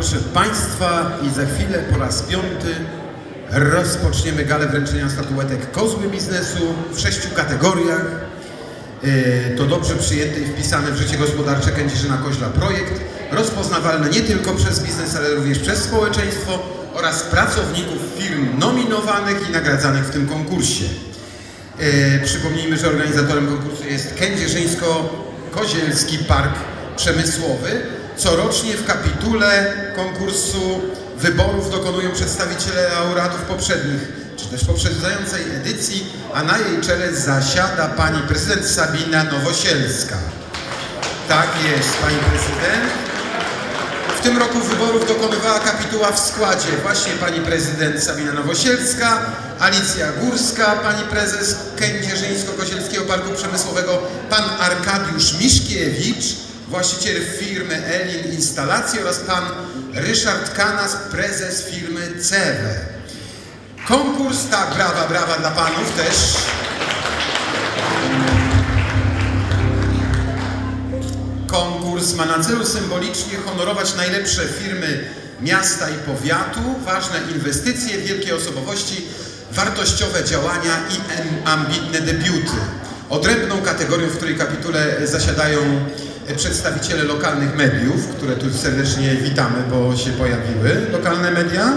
proszę Państwa, i za chwilę po raz piąty rozpoczniemy galę wręczenia statuetek Kozły Biznesu w sześciu kategoriach. Yy, To dobrze przyjęty i wpisany w życie gospodarcze Kędzierzyna Koźla projekt, rozpoznawalny nie tylko przez biznes, ale również przez społeczeństwo oraz pracowników firm nominowanych i nagradzanych w tym konkursie. E, przypomnijmy, że organizatorem konkursu jest Kędzierzyńsko-Kozielski Park Przemysłowy. Corocznie w kapitule konkursu wyborów dokonują przedstawiciele laureatów poprzednich, czy też poprzedzającej edycji, a na jej czele zasiada pani prezydent Sabina Nowosielska. Tak jest, pani prezydent. W tym roku wyborów dokonywała kapituła w składzie właśnie pani prezydent Sabina Nowosielska, Alicja Górska, pani prezes Kędzierzyńsko-Kozielskiego Parku Przemysłowego, pan Arkadiusz Miszkiewicz, właściciel firmy Elin Instalacji oraz pan Ryszard Kanas, prezes firmy CEWE. Konkurs, tak, brawa, brawa dla panów też. Konkurs ma na celu symbolicznie honorować najlepsze firmy miasta i powiatu, ważne inwestycje, wielkie osobowości, wartościowe działania i ambitne debiuty. Odrębną kategorią, w której kapitule zasiadają przedstawiciele lokalnych mediów, które tu serdecznie witamy, bo się pojawiły, lokalne media.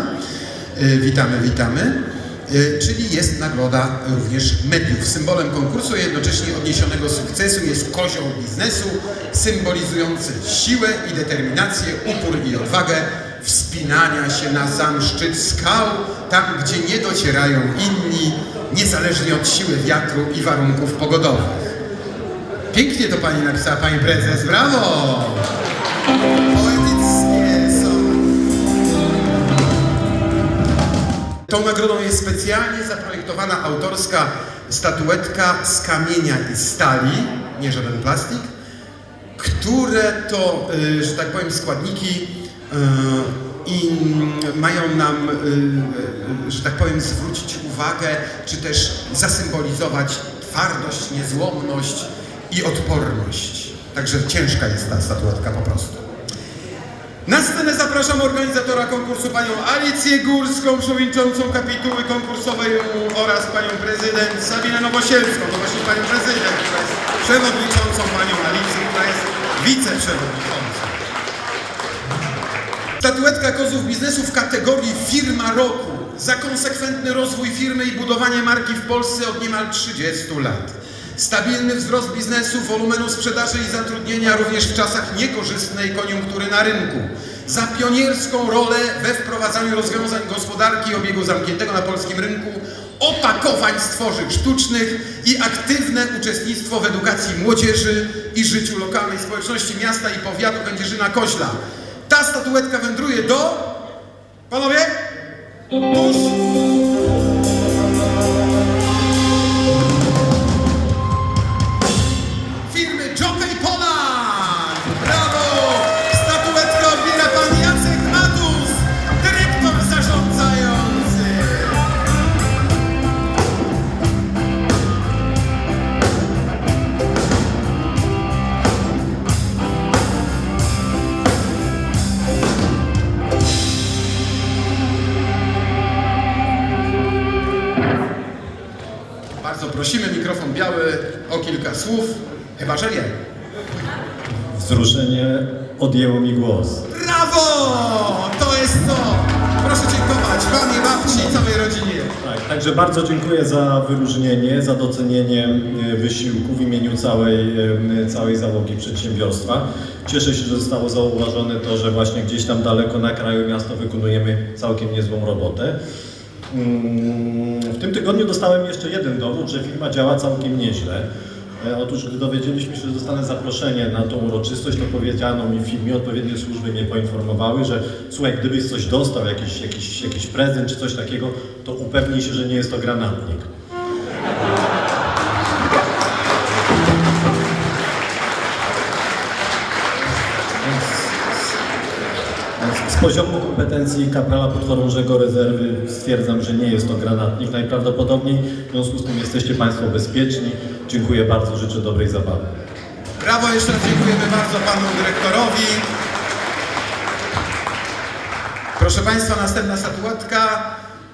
E, Witamy, witamy. E, Czyli jest nagroda również mediów. Symbolem konkursu, jednocześnie odniesionego sukcesu jest kozioł biznesu, symbolizujący siłę i determinację, upór i odwagę, wspinania się na sam szczyt skał, tam gdzie nie docierają inni, niezależnie od siły wiatru i warunków pogodowych. Pięknie to pani napisała, pani prezes, brawo! Poetyckie są. Tą nagrodą jest specjalnie zaprojektowana autorska statuetka z kamienia i stali, nie żaden plastik, które to, y, że tak powiem, składniki y, i mają nam, y, że tak powiem, zwrócić uwagę, czy też zasymbolizować twardość, niezłomność i odporność. Także ciężka jest ta statuetka po prostu. Na scenę zapraszam organizatora konkursu panią Alicję Górską, przewodniczącą kapituły konkursowej oraz panią prezydent Sabinę Nowosielską. To właśnie panią prezydent, która jest przewodniczącą panią Alicję, która jest wiceprzewodniczącą. Statuetka Kozów Biznesu w kategorii Firma Roku za konsekwentny rozwój firmy i budowanie marki w Polsce od niemal 30 lat. Stabilny wzrost biznesu, wolumenu sprzedaży i zatrudnienia również w czasach niekorzystnej koniunktury na rynku. Za pionierską rolę we wprowadzaniu rozwiązań gospodarki obiegu zamkniętego na polskim rynku, opakowań z tworzyw sztucznych i aktywne uczestnictwo w edukacji młodzieży i życiu lokalnej społeczności miasta i powiatu Kędzierzyna-Koźla. Ta statuetka wędruje do... Panowie? Tuż. Odjęło mi głos. Brawo! To jest to! Proszę dziękować mamie, babci i całej rodzinie. Tak, także bardzo dziękuję za wyróżnienie, za docenienie e, wysiłku w imieniu całej, e, całej załogi przedsiębiorstwa. Cieszę się, że zostało zauważone to, że właśnie gdzieś tam daleko na kraju miasto wykonujemy całkiem niezłą robotę. Mm, W tym tygodniu dostałem jeszcze jeden dowód, że firma działa całkiem nieźle. E, Otóż, gdy dowiedzieliśmy się, że dostanę zaproszenie na tą uroczystość, to powiedziano mi w firmie, odpowiednie służby mnie poinformowały, że słuchaj, gdybyś coś dostał, jakiś, jakiś, jakiś prezent czy coś takiego, to upewnij się, że nie jest to granatnik. Poziomu kompetencji kaprala podchorążego rezerwy stwierdzam, że nie jest to granatnik. Najprawdopodobniej w związku z tym jesteście Państwo bezpieczni. Dziękuję bardzo, życzę dobrej zabawy. Brawo, jeszcze raz dziękujemy bardzo panu dyrektorowi. Proszę Państwa, następna statuetka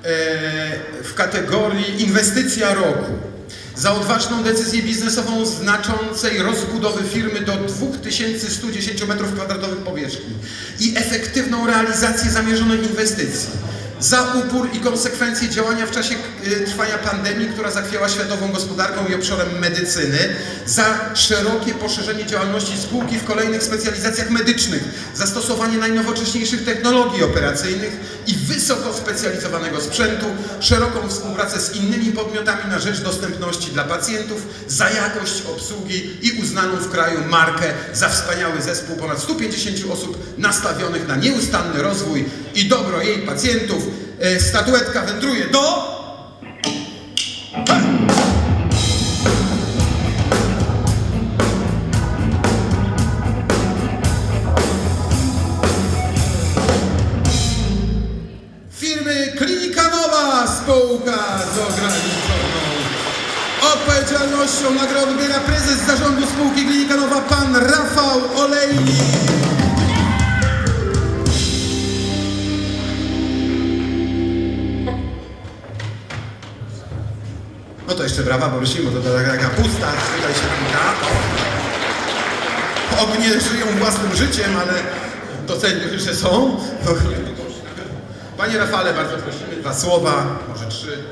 e, w kategorii inwestycja roku. Za odważną decyzję biznesową znaczącej rozbudowy firmy do 2110 m2 powierzchni i efektywną realizację zamierzonej inwestycji. Za upór i konsekwencje działania w czasie e, trwania pandemii, która zachwiała światową gospodarką i obszarem medycyny. Za szerokie poszerzenie działalności spółki w kolejnych specjalizacjach medycznych. Zastosowanie najnowocześniejszych technologii operacyjnych i wysoko specjalizowanego sprzętu. Szeroką współpracę z innymi podmiotami na rzecz dostępności dla pacjentów. Za jakość obsługi i uznaną w kraju markę. Za wspaniały zespół ponad 150 osób nastawionych na nieustanny rozwój i dobro jej pacjentów. E, Statuetka wędruje do... odpowiedzialnością. Nagrodę odbiera prezes zarządu spółki Klinika Nowa, pan Rafał Olejnik. No to jeszcze brawa, bo rusimy, to taka, pusta tutaj się klika. Ognie żyją własnym życiem, ale docenię, że są. Panie Rafale, bardzo prosimy, dwa słowa, może trzy.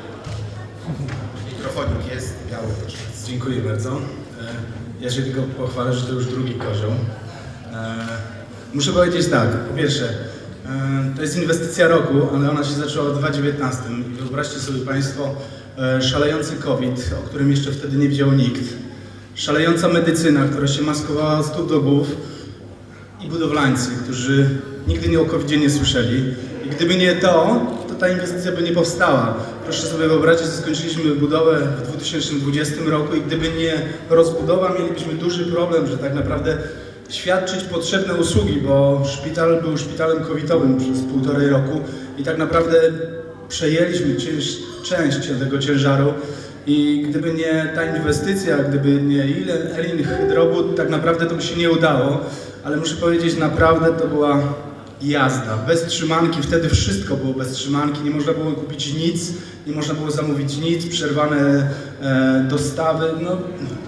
Mikrofonik jest, biały proszę. Dziękuję bardzo. E, Ja się tylko pochwalę, że to już drugi kozioł. E, Muszę powiedzieć tak, po pierwsze, e, to jest inwestycja roku, ale ona się zaczęła w 2019. I Wyobraźcie sobie Państwo szalejący COVID, o którym jeszcze wtedy nie wiedział nikt. Szalejąca medycyna, która się maskowała z stóp do głów i budowlańcy, którzy nigdy nie o covid nie słyszeli. I gdyby nie to, to ta inwestycja by nie powstała. Proszę sobie wyobrazić, że skończyliśmy budowę w 2020 roku i gdyby nie rozbudowa, mielibyśmy duży problem, że tak naprawdę świadczyć potrzebne usługi, bo szpital był szpitalem covidowym przez półtorej roku i tak naprawdę przejęliśmy część tego ciężaru i gdyby nie ta inwestycja, gdyby nie Elin Hydrobud, tak naprawdę to by się nie udało. Ale muszę powiedzieć, naprawdę to była jazda. Bez trzymanki, wtedy wszystko było bez trzymanki, nie można było kupić nic, nie można było zamówić nic, przerwane e, dostawy, no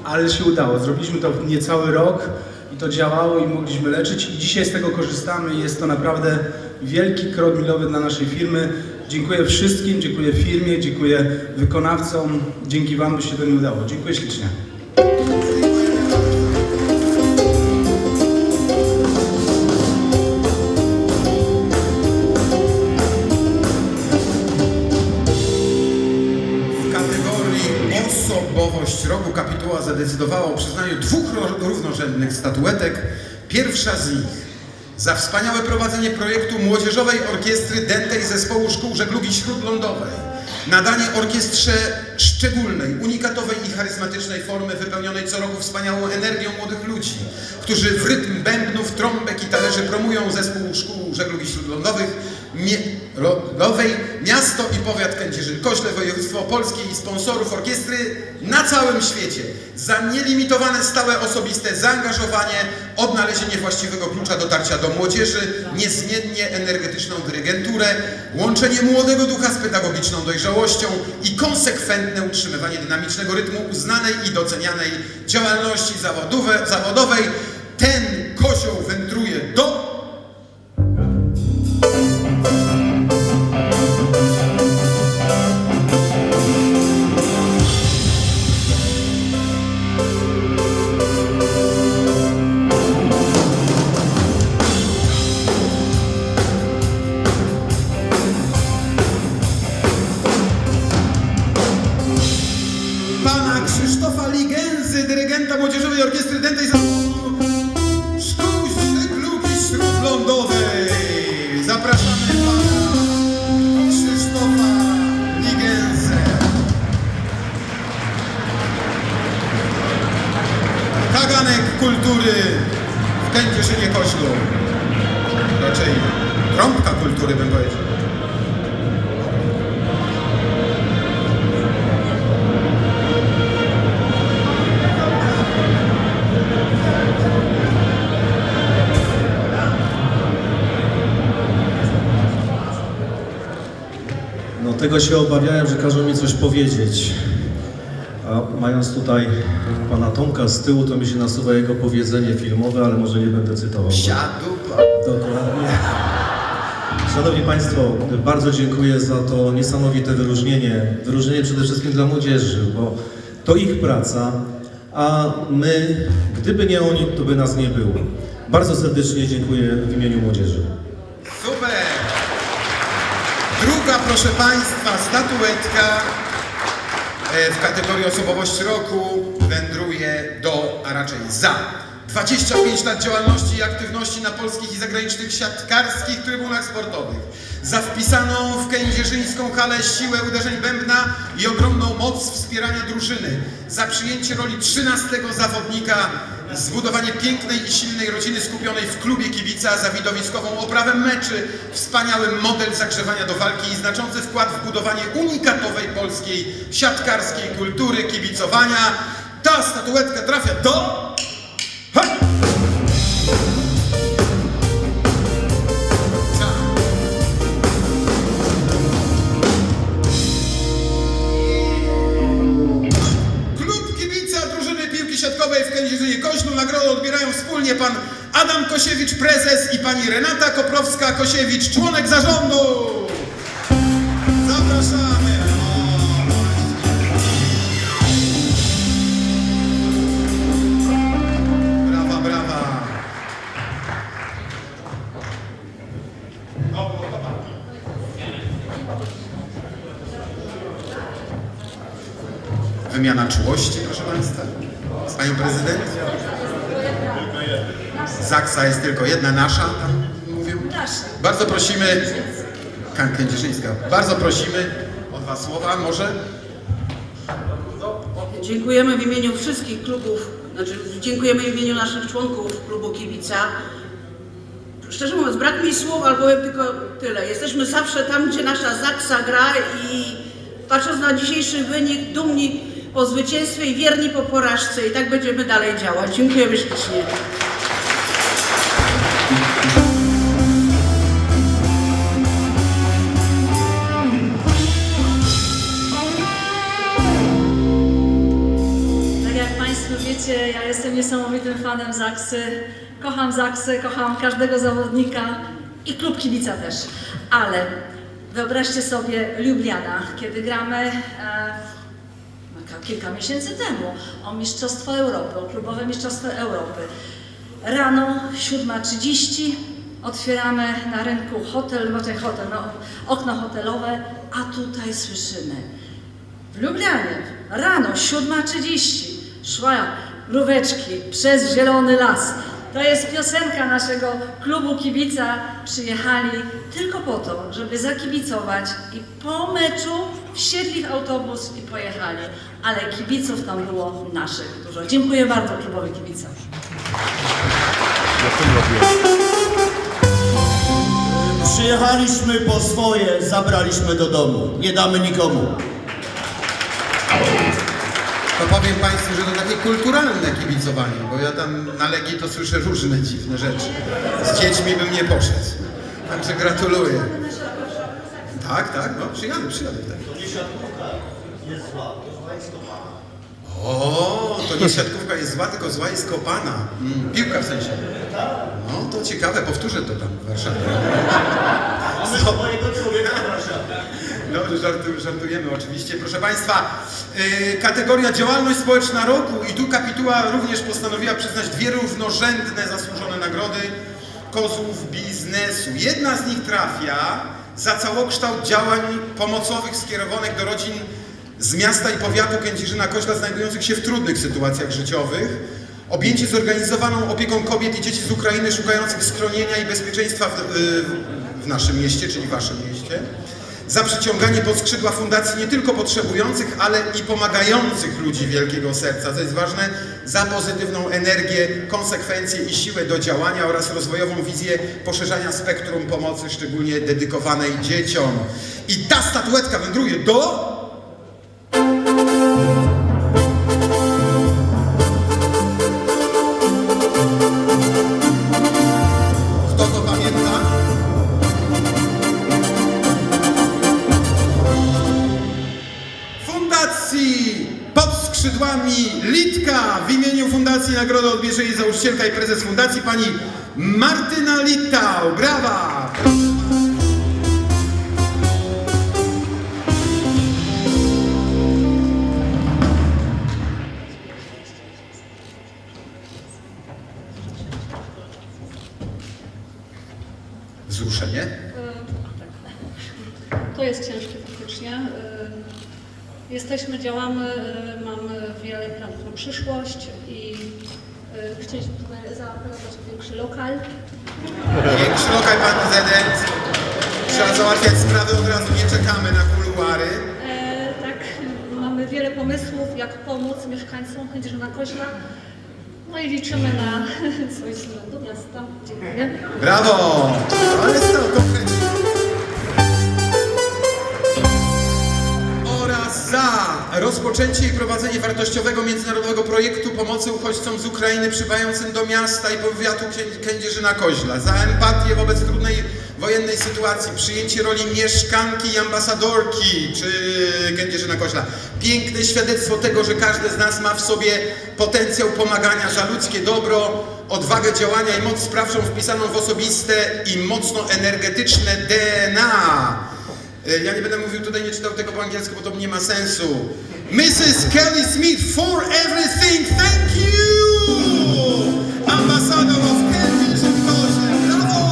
ale się udało. Zrobiliśmy to w niecały rok i to działało i mogliśmy leczyć i dzisiaj z tego korzystamy i jest to naprawdę wielki krok milowy dla naszej firmy. Dziękuję wszystkim, dziękuję firmie, dziękuję wykonawcom. Dzięki Wam by się to nie udało. Dziękuję ślicznie. Osobowość roku kapituła zadecydowała o przyznaniu dwóch równorzędnych statuetek. Pierwsza z nich za wspaniałe prowadzenie projektu Młodzieżowej Orkiestry Dętej Zespołu Szkół Żeglugi Śródlądowej. Nadanie orkiestrze szczególnej, unikatowej i charyzmatycznej formy wypełnionej co roku wspaniałą energią młodych ludzi, którzy w rytm bębnów, trąbek i talerzy promują zespół szkół żeglugi śródlądowych, miasto i powiat Kędzierzyn-Koźle, województwo opolskie i sponsorów orkiestry na całym świecie za nielimitowane stałe osobiste zaangażowanie, odnalezienie właściwego klucza dotarcia do młodzieży, niezmiennie energetyczną dyrygenturę, łączenie młodego ducha z pedagogiczną dojrzałością i konsekwentne utrzymywanie dynamicznego rytmu uznanej i docenianej działalności zawodowe, zawodowej. Ten kozioł wędruje kultury w Kędzierzynie Koślu. Raczej trąbka kultury bym powiedział. Dlatego się obawiałem, że każą mi coś powiedzieć. A mając tutaj pana Tomka z tyłu, to mi się nasuwa jego powiedzenie filmowe, ale może nie będę cytował. Siadu, Dokładnie. Szanowni Państwo, bardzo dziękuję za to niesamowite wyróżnienie. Wyróżnienie przede wszystkim dla młodzieży, bo to ich praca, a my, gdyby nie oni, to by nas nie było. Bardzo serdecznie dziękuję w imieniu młodzieży. Super! Druga, proszę Państwa, statuetka w kategorii osobowość roku wędruje do, a raczej za 25 lat działalności i aktywności na polskich i zagranicznych siatkarskich trybunach sportowych. Za wpisaną w kędzierzyńską halę siłę uderzeń bębna i ogromną moc wspierania drużyny. Za przyjęcie roli 13 zawodnika zbudowanie pięknej i silnej rodziny skupionej w klubie kibica za widowiskową oprawę meczy, wspaniały model zagrzewania do walki i znaczący wkład w budowanie unikatowej polskiej siatkarskiej kultury kibicowania. Ta statuetka trafia do... Kosiewicz, prezes i pani Renata Koprowska-Kosiewicz, członek zarządu. Zapraszamy. O, Brawa, brawa. Wymiana czułości, proszę Państwa. Z Panią Prezydent? Zaksa jest tylko jedna, nasza, tam mówią. Bardzo prosimy, Kan- Kędzierzyńska, bardzo prosimy o dwa słowa może. Dziękujemy w imieniu wszystkich klubów, znaczy dziękujemy w imieniu naszych członków klubu kibica. Szczerze mówiąc, brak mi słów, ale powiem tylko tyle. Jesteśmy zawsze tam, gdzie nasza Zaksa gra i patrząc na dzisiejszy wynik, dumni po zwycięstwie i wierni po porażce i tak będziemy dalej działać. Dziękujemy ślicznie. Niesamowitym fanem Zaksy. Kocham Zaksy, kocham każdego zawodnika i klub kibica też. Ale wyobraźcie sobie Ljubljana, kiedy gramy e, ka- kilka miesięcy temu o Mistrzostwo Europy, o klubowe Mistrzostwo Europy. Rano 7.30 otwieramy na rynku hotel, znaczy hotel, no, okno hotelowe, a tutaj słyszymy w Lublianie rano 7.30 szła mróweczki przez zielony las. To jest piosenka naszego klubu kibica. Przyjechali tylko po to, żeby zakibicować i po meczu wsiedli w autobus i pojechali. Ale kibiców tam było naszych dużo. Dziękuję bardzo klubowi kibicom. Przyjechaliśmy po swoje, zabraliśmy do domu. Nie damy nikomu. To powiem Państwu, że to takie kulturalne kibicowanie, bo ja tam na Legii to słyszę różne dziwne rzeczy. Z dziećmi bym nie poszedł. Także gratuluję. Tak, tak, no przyjadę, przyjadę wtedy. O, to nie siatkówka jest zła, tylko zła jest kopana. Mm, piłka w sensie. No to ciekawe, powtórzę to tam w Warszawie. Dobrze, żartu, żartujemy oczywiście. Proszę Państwa, yy, kategoria działalność społeczna roku i tu kapituła również postanowiła przyznać dwie równorzędne zasłużone nagrody kozłów biznesu. Jedna z nich trafia za całokształt działań pomocowych skierowanych do rodzin z miasta i powiatu Kędzierzyna Koźla znajdujących się w trudnych sytuacjach życiowych. Objęcie zorganizowaną opieką kobiet i dzieci z Ukrainy szukających schronienia i bezpieczeństwa w, yy, w naszym mieście, czyli waszym mieście za przyciąganie pod skrzydła fundacji nie tylko potrzebujących, ale i pomagających ludzi wielkiego serca, co jest ważne, za pozytywną energię, konsekwencje i siłę do działania oraz rozwojową wizję poszerzania spektrum pomocy, szczególnie dedykowanej dzieciom. I ta statuetka wędruje do... założycielka i prezes fundacji pani Martyna Littau. Brawa! Wzruszenie? To jest ciężkie faktycznie. Y, Jesteśmy, działamy, y, mamy wiele planów na przyszłość i chcieliśmy tutaj zaapelować o większy lokal. Większy lokal pan prezydent. Trzeba załatwiać sprawy od razu, nie czekamy na kuluary. E, Tak, mamy wiele pomysłów, jak pomóc mieszkańcom Kędzierzyna Koźla. No i liczymy na coś z urzędu miasta. Dziękuję. Brawo! Ale to konkretnie. Rozpoczęcie i prowadzenie wartościowego międzynarodowego projektu pomocy uchodźcom z Ukrainy przybywającym do miasta i powiatu Kę- Kędzierzyna-Koźla. Za empatię wobec trudnej wojennej sytuacji, przyjęcie roli mieszkanki i ambasadorki czy Kędzierzyna-Koźla. Piękne świadectwo tego, że każdy z nas ma w sobie potencjał pomagania za ludzkie dobro, odwagę działania i moc sprawczą wpisaną w osobiste i mocno energetyczne DNA. E, Ja nie będę mówił tutaj, nie czytał tego po angielsku, bo to nie ma sensu. Mrs. Kelly Smith for everything, thank you! Ambassador of Kędzierzyn-Koźle, brawo!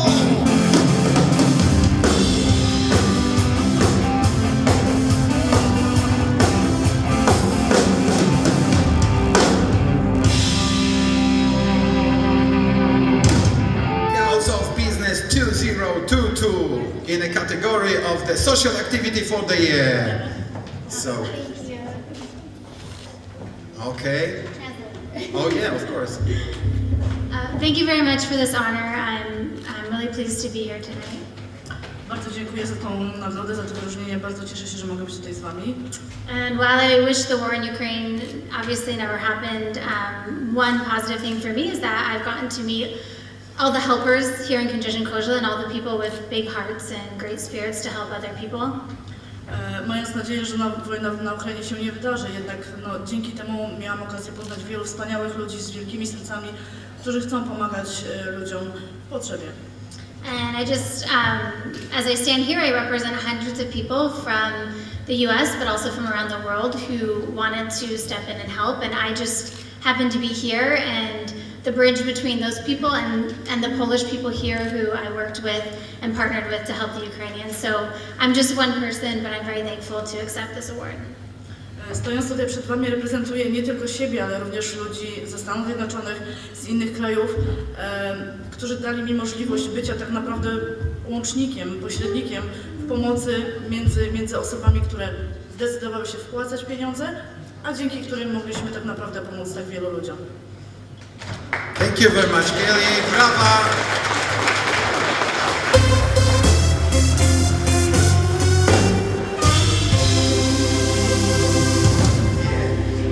Of Business 2022 in a category of the social activity for the year. So, okay. Oh yeah, of course. Uh, Thank you very much for this honor. I'm, I'm really pleased to be here tonight. Bardzo dziękuję za tą nagrodę, za to wyróżnienie. Bardzo cieszę się, że mogę być tutaj z Wami. And while I wish the war in Ukraine obviously never happened, um, one positive thing for me is that I've gotten to meet all the helpers here in Kędzierzyn Koźle and all the people with big hearts and great spirits to help other people. Mając nadzieję, że na, wojna na Ukrainie się nie wydarzy, jednak no, dzięki temu miałam okazję poznać wielu wspaniałych ludzi z wielkimi sercami, którzy chcą pomagać e, ludziom w potrzebie. And I just, um, as I stand here, I represent hundreds of people from the US, but also from around the world who wanted to step in and help. And I just happened to be here and the bridge between those people and, and the Polish people here who I worked with and partnered with to help the Ukrainians. So I'm just one person, but I'm very thankful to accept this award. E, Stojąc tutaj przed Wami reprezentuję nie tylko siebie, ale również ludzi ze Stanów Zjednoczonych, z innych krajów, e, którzy dali mi możliwość bycia tak naprawdę łącznikiem, pośrednikiem w pomocy między, między osobami, które zdecydowały się wpłacać pieniądze, a dzięki którym mogliśmy tak naprawdę pomóc tak wielu ludziom. Thank you very much, Kelly. Brawa!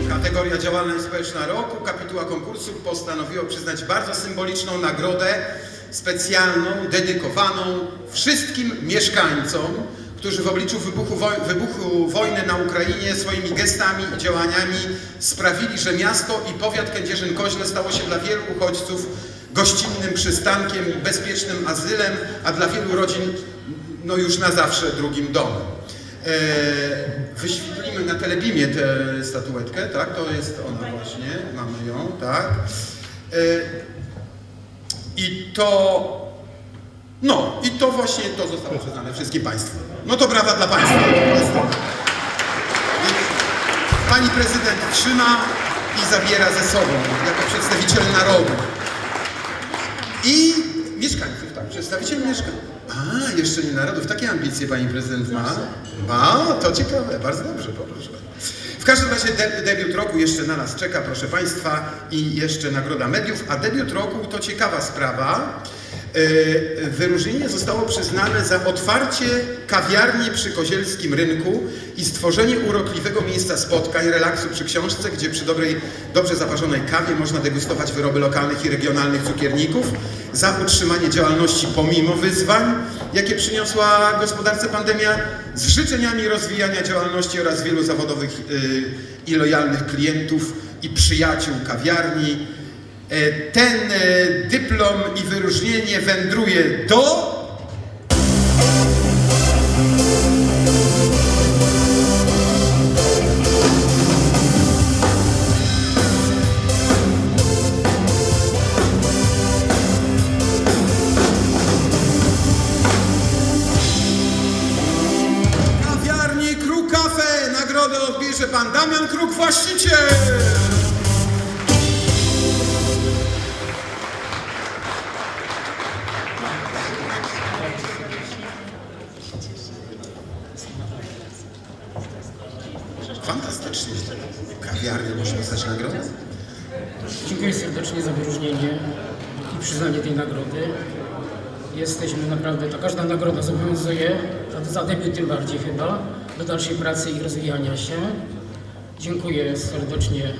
Kategoria działalność społeczna roku, kapituła konkursu postanowiło przyznać bardzo symboliczną nagrodę specjalną, dedykowaną wszystkim mieszkańcom, którzy w obliczu wybuchu, woj- wybuchu wojny na Ukrainie swoimi gestami i działaniami sprawili, że miasto i powiat Kędzierzyn-Koźle stało się dla wielu uchodźców gościnnym przystankiem, bezpiecznym azylem, a dla wielu rodzin no już na zawsze drugim domem. E, wyświetlimy na telebimie tę statuetkę, tak? To jest ona właśnie, mamy ją, tak? E, I to, no, to właśnie to zostało przyznane wszystkim Państwu. No to brawa dla Państwa. Pani prezydent trzyma i zabiera ze sobą jako przedstawiciel narodu. I mieszkańców, tak, przedstawiciel mieszkań. A, jeszcze nie narodów, takie ambicje pani prezydent ma? Ma, to ciekawe, bardzo dobrze, poproszę. W każdym razie de debiut roku jeszcze na nas czeka, proszę Państwa, i jeszcze Nagroda Mediów, a debiut roku to ciekawa sprawa. Yy, Wyróżnienie zostało przyznane za otwarcie kawiarni przy Kozielskim Rynku i stworzenie urokliwego miejsca spotkań, relaksu przy książce, gdzie przy dobrej, dobrze zaparzonej kawie można degustować wyroby lokalnych i regionalnych cukierników, za utrzymanie działalności pomimo wyzwań, jakie przyniosła gospodarce pandemia, z życzeniami rozwijania działalności oraz wielu zawodowych y, i lojalnych klientów i przyjaciół kawiarni. E, Ten e, dyplom i wyróżnienie wędruje do Fantastycznie. Kawiarnia może dostać nagrodę? Dziękuję serdecznie za wyróżnienie i przyznanie tej nagrody. Jesteśmy naprawdę, ta każda nagroda zobowiązuje, za debiut tym bardziej chyba, do dalszej pracy i rozwijania się. Dziękuję serdecznie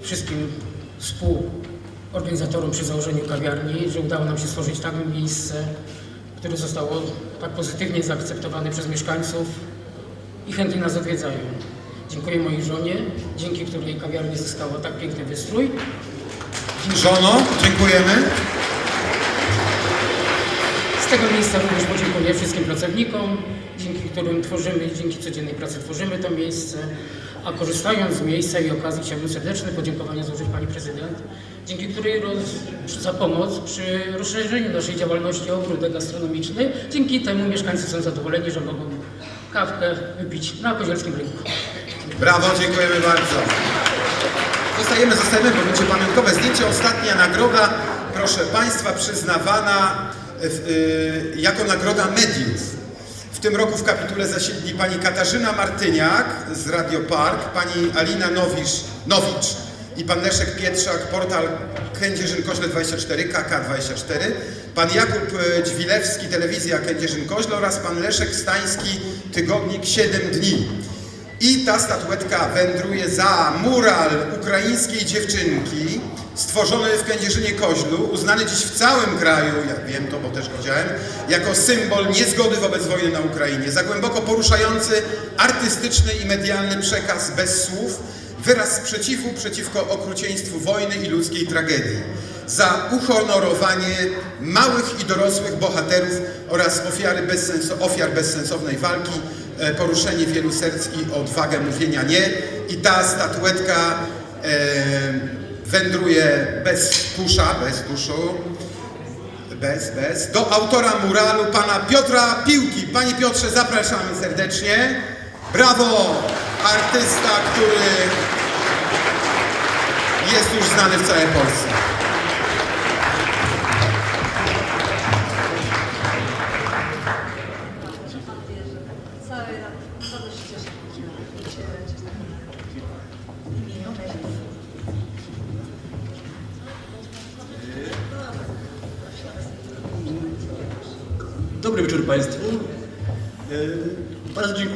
wszystkim współorganizatorom przy założeniu kawiarni, że udało nam się stworzyć takie miejsce, które zostało tak pozytywnie zaakceptowane przez mieszkańców i chętnie nas odwiedzają. Dziękuję mojej żonie, dzięki której kawiarnia zyskała tak piękny wystrój. Żono, dziękujemy. Z tego miejsca również podziękuję wszystkim pracownikom, dzięki którym tworzymy, dzięki codziennej pracy tworzymy to miejsce. A korzystając z miejsca i okazji chciałbym serdeczne podziękowania złożyć Pani Prezydent, dzięki której roz, za pomoc przy rozszerzeniu naszej działalności o ogródek gastronomiczny. Dzięki temu mieszkańcy są zadowoleni, że mogą kawkę wypić na Kozielskim Rynku. Brawo, dziękujemy bardzo. Zostajemy, zostajemy, bo będzie pamiątkowe zdjęcie. Ostatnia nagroda, proszę Państwa, przyznawana w, y, jako nagroda mediów. W tym roku w kapitule zasiedli pani Katarzyna Martyniak z Radio Park, pani Alina Nowisz, Nowicz i pan Leszek Pietrzak, portal Kędzierzyn-Koźle 24, KK24, pan Jakub y, Dźwilewski, telewizja Kędzierzyn-Koźle oraz pan Leszek Stański, tygodnik 7 dni. I ta statuetka wędruje za mural ukraińskiej dziewczynki, stworzony w Kędzierzynie Koźlu, uznany dziś w całym kraju, ja wiem to, bo też widziałem, jako symbol niezgody wobec wojny na Ukrainie. Za głęboko poruszający artystyczny i medialny przekaz bez słów, wyraz sprzeciwu przeciwko okrucieństwu wojny i ludzkiej tragedii. Za uhonorowanie małych i dorosłych bohaterów oraz ofiary bezsens- ofiar bezsensownej walki, e, poruszenie wielu serc i odwagę mówienia nie. I ta statuetka e, wędruje bez tusza, bez tuszu, bez, bez, do autora muralu, pana Piotra Piłki. Panie Piotrze, zapraszamy serdecznie. Brawo! Artysta, który jest już znany w całej Polsce.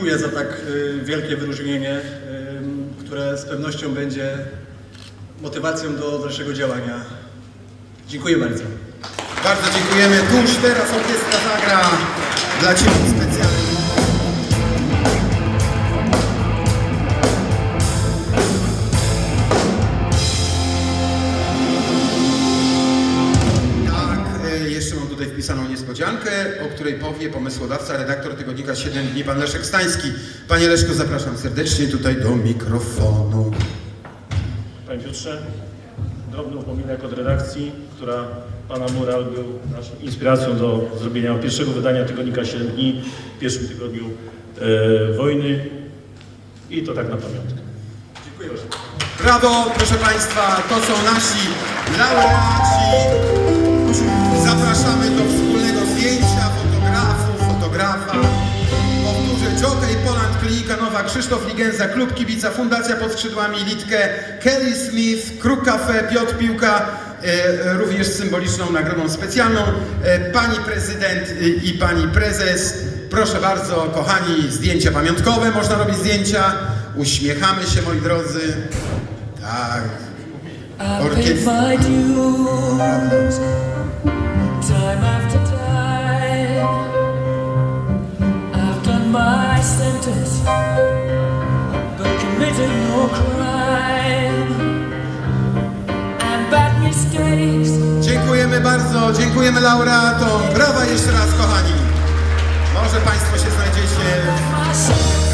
Dziękuję za tak e, wielkie wyróżnienie, e, które z pewnością będzie motywacją do dalszego działania. Dziękuję bardzo. Bardzo dziękujemy. Tuż teraz orkiestra zagra dla Ciebie niespodziankę, o której powie pomysłodawca, redaktor tygodnika 7 dni, pan Leszek Stański. Panie Leszku, zapraszam serdecznie tutaj do mikrofonu. Panie Piotrze, drobny upominek od redakcji, która Pana Mural był naszą inspiracją do zrobienia pierwszego wydania tygodnika 7 dni w pierwszym tygodniu e, wojny i to tak na pamiątkę. Dziękuję bardzo. Brawo, proszę Państwa, to są nasi laureaci. Zapraszamy do wspólnego Jockey Poland, Klinika Nowa, Krzysztof Ligenza, Klub Kibica, Fundacja pod skrzydłami Litkę, Kelly Smith, Kruk Cafe, Piotr Piłka, e, również z symboliczną nagrodą specjalną. E, pani prezydent e, i pani prezes, proszę bardzo, kochani, zdjęcia pamiątkowe, można robić zdjęcia. Uśmiechamy się, moi drodzy. Tak. I but committed no crime. And bad mistakes. Dziękujemy bardzo, dziękujemy laureatom. Brawa jeszcze raz, kochani. Może Państwo się znajdziecie.